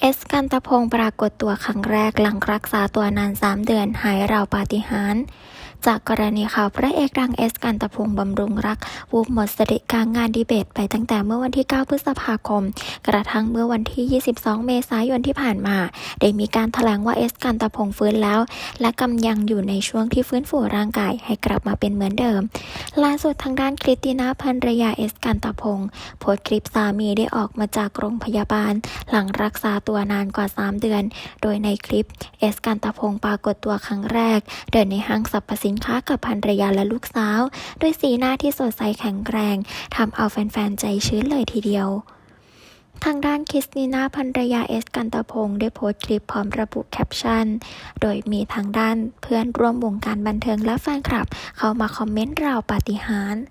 เอสกันตะพงศ์ปรากฏตัวครั้งแรกหลังรักษาตัวนาน 3 เดือนหายราวปาฏิหาริย์ จากกรณีข่าวพระเอกดังเอสกันตะพงศ์บำรุงรักวูบหมดสติกลางงานดีเบต ไปตั้งแต่เมื่อวันที่ 9 พฤษภาคม กระทั่งเมื่อวันที่ 22 เมษายนที่ผ่านมา ได้มีการแถลงว่าเอสกันตะพงศ์ฟื้นแล้ว และกำลังอยู่ในช่วงที่ฟื้นฟูร่างกายให้กลับมาเป็นเหมือนเดิมล่าสุดทางด้านคริสติน่าภรรยาเอสกันตะพงศ์โพสต์คลิปสามีได้ออกมาจากโรงพยาบาล หลังรักษาตัวนานกว่า 3 เดือน โดยในคลิปเอสกันตะพงศ์ปรากฏตัวครั้งแรก เดินในห้างสรรพสินค้ากับภรรยาและลูกสาว ด้วยสีหน้าที่สดใสแข็งแกร่งทำเอาแฟนๆ ใจชื้นเลยทีเดียวทางด้านคริสติน่าภรรยาเอสกันตะพงศ์ได้โพสต์คลิปพร้อมระบุแคปชั่น โดยมีทางด้านเพื่อนร่วมวงการบันเทิงและแฟนคลับ เข้ามาคอมเมนต์ราวปาฏิหาริย์